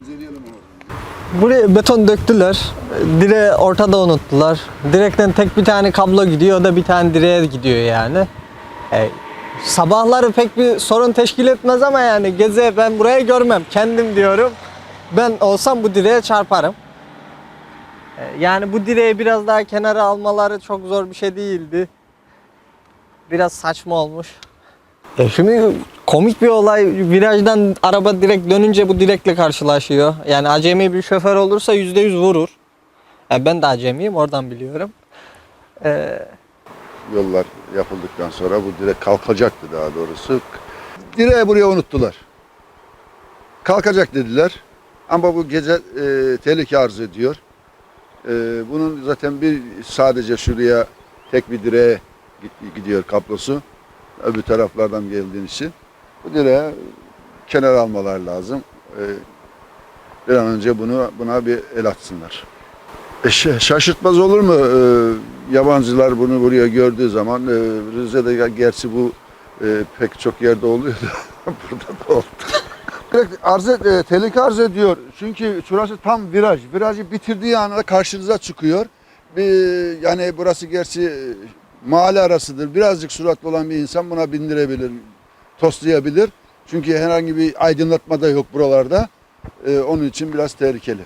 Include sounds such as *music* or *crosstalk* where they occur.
İnceleyelim onu. Buraya beton döktüler. Direği ortada unuttular. Direkten tek bir tane kablo gidiyor da bir tane direğe gidiyor yani. E, sabahları pek bir sorun teşkil etmez ama yani geze ben burayı görmem. Kendim diyorum. Ben olsam bu direğe çarparım. E, yani bu direği biraz daha kenara almaları çok zor bir şey değildi. Biraz saçma olmuş. E şimdi komik bir olay. Virajdan araba direkt dönünce bu direkle karşılaşıyor. Yani acemi bir şoför olursa yüzde yüz vurur. E ben de acemiyim oradan biliyorum. E, Yollar yapıldıktan sonra bu direk kalkacaktı daha doğrusu. Direği buraya unuttular. Kalkacak dediler. Ama bu gece e, tehlike arz ediyor. E, bunun zaten bir sadece şuraya tek bir direğe gidiyor kablosu. Öbür taraflardan geldiğin için. Bu direğe kenar almalar lazım. E, bir an önce bunu buna bir el atsınlar. E, şa- şaşırtmaz olur mu? E, yabancılar bunu buraya gördüğü zaman e, Rize'de gerçi bu e, pek çok yerde oluyor da *laughs* burada da oldu. Direkt arz et, e, tehlike arz ediyor. Çünkü şurası tam viraj. Virajı bitirdiği anda karşınıza çıkıyor. Bir, yani burası gerçi mahalle arasıdır. Birazcık suratlı olan bir insan buna bindirebilir, toslayabilir. Çünkü herhangi bir aydınlatma da yok buralarda. E, onun için biraz tehlikeli.